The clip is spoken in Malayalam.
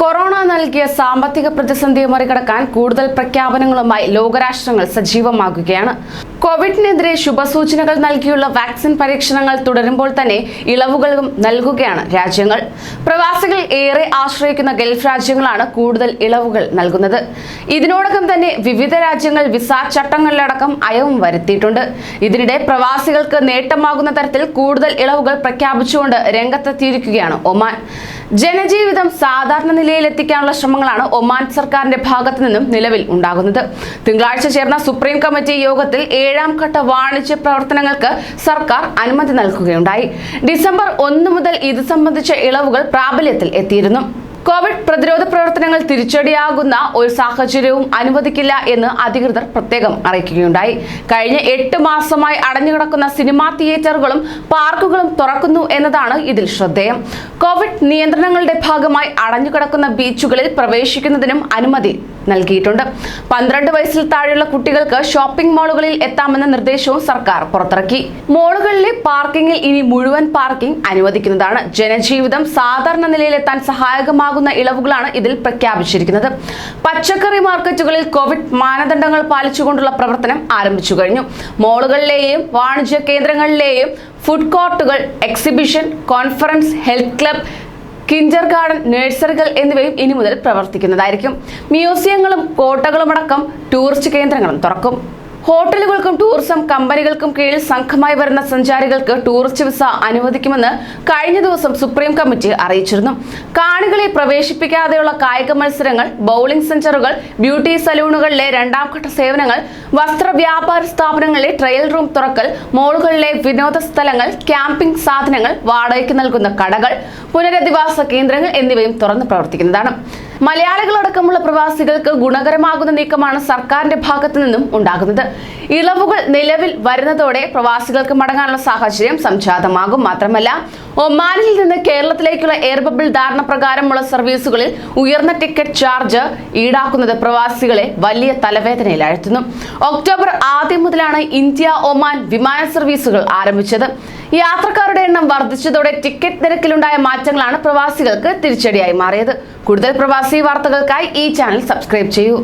കൊറോണ നൽകിയ സാമ്പത്തിക പ്രതിസന്ധിയെ മറികടക്കാൻ കൂടുതൽ പ്രഖ്യാപനങ്ങളുമായി ലോകരാഷ്ട്രങ്ങൾ സജീവമാകുകയാണ്. കോവിഡിനെതിരെ ശുഭസൂചനകൾ നൽകിയുള്ള വാക്സിൻ പരീക്ഷണങ്ങൾ തുടരുമ്പോൾ തന്നെ ഇളവുകളും നൽകുകയാണ് രാജ്യങ്ങൾ. പ്രവാസികൾ ഏറെ ആശ്രയിക്കുന്ന ഗൾഫ് രാജ്യങ്ങളാണ് കൂടുതൽ ഇളവുകൾ നൽകുന്നത്. ഇതിനോടകം തന്നെ വിവിധ രാജ്യങ്ങൾ വിസ ചട്ടങ്ങളിലടക്കം അയവും വരുത്തിയിട്ടുണ്ട്. ഇതിനിടെ പ്രവാസികൾക്ക് നേട്ടമാകുന്ന തരത്തിൽ കൂടുതൽ ഇളവുകൾ പ്രഖ്യാപിച്ചുകൊണ്ട് രംഗത്തെത്തിയിരിക്കുകയാണ് ഒമാൻ. ജനജീവിതം സാധാരണ നിലയിലെത്തിക്കാനുള്ള ശ്രമങ്ങളാണ് ഒമാൻ സർക്കാരിന്റെ ഭാഗത്തു നിന്നും നിലവിൽ ഉണ്ടാകുന്നത്. തിങ്കളാഴ്ച ചേർന്ന സുപ്രീം കമ്മിറ്റി യോഗത്തിൽ ഏഴാം ഘട്ട വാണിജ്യ പ്രവർത്തനങ്ങൾക്ക് സർക്കാർ അനുമതി നൽകുകയുണ്ടായി. ഡിസംബർ ഒന്ന് മുതൽ ഇത് സംബന്ധിച്ച ഇളവുകൾ പ്രാബല്യത്തിൽ എത്തിയിരുന്നു. കോവിഡ് പ്രതിരോധ പ്രവർത്തനങ്ങൾ തിരിച്ചടിയാകുന്ന ഒരു സാഹചര്യവും അനുവദിക്കില്ല എന്ന് അധികൃതർ പ്രത്യേകം അറിയിക്കുകയുണ്ടായി. കഴിഞ്ഞ എട്ട് മാസമായി അടഞ്ഞുകിടക്കുന്ന സിനിമാ തിയേറ്ററുകളും പാർക്കുകളും തുറക്കുന്നു എന്നതാണ് ഇതിൽ ശ്രദ്ധേയം. കോവിഡ് നിയന്ത്രണങ്ങളുടെ ഭാഗമായി അടഞ്ഞുകിടക്കുന്ന ബീച്ചുകളിൽ പ്രവേശിക്കുന്നതിനും അനുമതി നൽകിയിട്ടുണ്ട്. പന്ത്രണ്ട് വയസ്സിൽ താഴെയുള്ള കുട്ടികൾക്ക് ഷോപ്പിംഗ് മാളുകളിൽ എത്താമെന്ന നിർദ്ദേശവും സർക്കാർ പുറത്തിറക്കി. മാളുകളിലെ പാർക്കിംഗിൽ ഇനി മുഴുവൻ പാർക്കിംഗ് അനുവദിക്കുന്നതാണ്. ജനജീവിതം സാധാരണ നിലയിലെത്താൻ സഹായകമാകുന്ന ഇളവുകളാണ് ഇതിൽ പ്രഖ്യാപിച്ചിരിക്കുന്നത്. പച്ചക്കറി മാർക്കറ്റുകളിൽ കോവിഡ് മാനദണ്ഡങ്ങൾ പാലിച്ചുകൊണ്ടുള്ള പ്രവർത്തനം ആരംഭിച്ചു കഴിഞ്ഞു. മാളുകളിലെയും വാണിജ്യ കേന്ദ്രങ്ങളിലെയും food കോർട്ടുകൾ exhibition conference health club kindergarten നഴ്സറികൾ എന്നിവയും ഇനി മുതൽ പ്രവർത്തിക്കുന്നതായിരിക്കും. മ്യൂസിയങ്ങളും കോട്ടകളുമടക്കം ടൂറിസ്റ്റ് കേന്ദ്രങ്ങളും തുറക്കും. ഹോട്ടലുകൾക്കും ടൂറിസം കമ്പനികൾക്കും കീഴിൽ സംഘമായി വരുന്ന സഞ്ചാരികൾക്ക് ടൂറിസ്റ്റ് വിസ അനുവദിക്കുമെന്ന് കഴിഞ്ഞ ദിവസം സുപ്രീം കമ്മിറ്റി അറിയിച്ചിരുന്നു. കാണികളെ പ്രവേശിപ്പിക്കാതെയുള്ള കായിക മത്സരങ്ങൾ ബൌളിംഗ് സെന്ററുകൾ ബ്യൂട്ടി സലൂണുകളിലെ രണ്ടാം ഘട്ട സേവനങ്ങൾ വസ്ത്ര വ്യാപാര സ്ഥാപനങ്ങളിലെ ട്രയൽ റൂം തുറക്കൽ മോളുകളിലെ വിനോദ സ്ഥലങ്ങൾ ക്യാമ്പിംഗ് സാധനങ്ങൾ വാടകയ്ക്ക് നൽകുന്ന കടകൾ പുനരധിവാസ കേന്ദ്രങ്ങൾ എന്നിവയും തുറന്നു പ്രവർത്തിക്കുന്നതാണ്. മലയാളികളടക്കമുള്ള പ്രവാസികൾക്ക് ഗുണകരമാകുന്ന നീക്കമാണ് സർക്കാരിന്റെ ഭാഗത്തു നിന്നും ഉണ്ടാകുന്നത്. ഇളവുകൾ നിലവിൽ വരുന്നതോടെ പ്രവാസികൾക്ക് മടങ്ങാനുള്ള സാഹചര്യം സംജാതമാകും. മാത്രമല്ല ഒമാനിൽ നിന്ന് കേരളത്തിലേക്കുള്ള എയർ ബബിൾ ധാരണ പ്രകാരമുള്ള സർവീസുകളിൽ ഉയർന്ന ടിക്കറ്റ് ചാർജ് ഈടാക്കുന്നത് പ്രവാസികളെ വലിയ തലവേദനയിലാഴ്ത്തുന്നു ഒക്ടോബർ ആദ്യം മുതലാണ് ഇന്ത്യ ഒമാൻ വിമാന സർവീസുകൾ ആരംഭിച്ചത്. യാത്രക്കാരുടെ എണ്ണം വർദ്ധിച്ചതോടെ ടിക്കറ്റ് നിരക്കിലുണ്ടായ മാറ്റങ്ങളാണ് പ്രവാസികൾക്ക് തിരിച്ചടിയായി മാറിയത്. കൂടുതൽ പ്രവാസി വാർത്തകൾക്കായി ഈ ചാനൽ സബ്സ്ക്രൈബ് ചെയ്യൂ.